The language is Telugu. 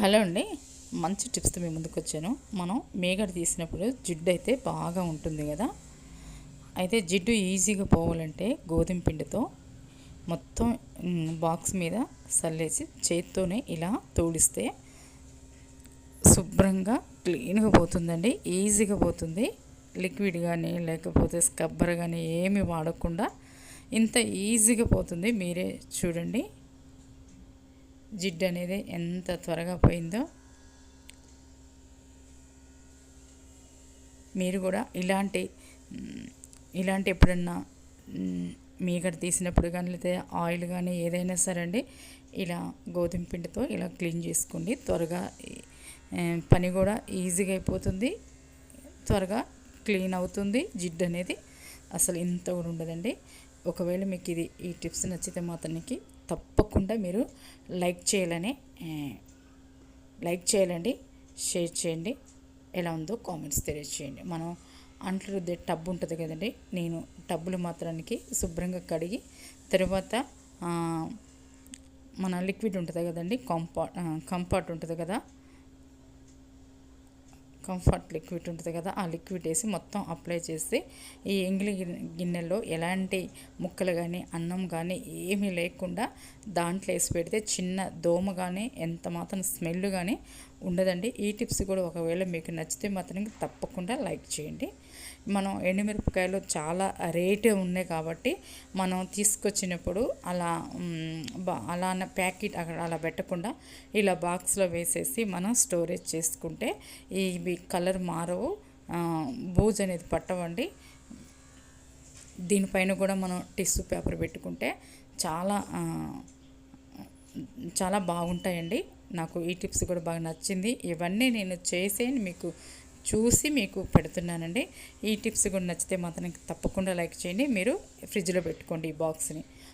హలో అండి. మంచి టిప్స్తో మేము ముందుకు వచ్చాను మనం మేగడ తీసినప్పుడు జిడ్డు అయితే బాగా ఉంటుంది కదా. అయితే జిడ్డు ఈజీగా పోవాలంటే గోధుమ పిండితో మొత్తం బాక్స్ మీద సల్లేసి చేత్తోనే ఇలా తోడిస్తే శుభ్రంగా క్లీన్గా పోతుందండి. ఈజీగా పోతుంది. లిక్విడ్ కానీ లేకపోతే స్క్రబ్బర్ కానీ ఏమి వాడకుండా ఇంత ఈజీగా పోతుంది. మీరే చూడండి. జిడ్డు అనేది ఎంత త్వరగా పోయిందో మీరు కూడా ఇలాంటి ఇలాంటి ఎప్పుడన్నా మీ మీగడ తీసినప్పుడు కానీ లేదా ఆయిల్ కానీ ఏదైనా సరే అండి ఇలా గోధుమ పిండితో ఇలా క్లీన్ చేసుకోండి. త్వరగా పని కూడా ఈజీగా అయిపోతుంది. త్వరగా క్లీన్ అవుతుంది. జిడ్డు అనేది అసలు ఇంత కూడా ఉండదండి. ఒకవేళ మీకు ఇది ఈ టిప్స్ నచ్చితే మాత్రానికి తప్పకుండా మీరు లైక్ చేయాలని లైక్ చేయాలండి షేర్ చేయండి. ఎలా ఉందో కామెంట్స్ తెలియచేయండి మనం అంట్లు రుద్దే టబ్ ఉంటుంది కదండి నేను టబ్బులు మాత్రానికి శుభ్రంగా కడిగి తర్వాత మన లిక్విడ్ ఉంటుంది కదండి కంపా కంఫర్ట్ ఉంటుంది కదా కంఫర్ట్ లిక్విడ్ ఉంటుంది కదా ఆ లిక్విడ్ వేసి మొత్తం అప్లై చేస్తే ఈ ఎంగిలి గిన్నెలో ఎలాంటి ముక్కలు కానీ అన్నం కానీ ఏమీ లేకుండా దాంట్లో వేసి పెడితే చిన్న దోమ కానీ ఎంత మాత్రం స్మెల్ కానీ ఉండదండి. ఈ టిప్స్ కూడా ఒకవేళ మీకు నచ్చితే మాత్రం తప్పకుండా లైక్ చేయండి. మనం ఎండుమిరపకాయలు చాలా రేటే ఉన్నాయి కాబట్టి మనం తీసుకొచ్చినప్పుడు అలా అలా ప్యాకెట్ అక్కడ అలా పెట్టకుండా ఇలా బాక్స్లో వేసేసి మనం స్టోరేజ్ చేసుకుంటే ఇవి కలర్ మారవు. బూజ్ అనేది పట్టవండి. దీనిపైన కూడా మనం టిష్యూ పేపర్ పెట్టుకుంటే చాలా చాలా బాగుంటాయండి. నాకు ఈ టిప్స్ కూడా బాగా నచ్చింది. ఇవన్నీ నేను చేసే మీకు చూసి మీకు పెడుతున్నానండి. ఈ టిప్స్ కూడా నచ్చితే మాత్రం తప్పకుండా లైక్ చేయండి. మీరు ఫ్రిడ్జ్లో పెట్టుకోండి ఈ బాక్స్ని.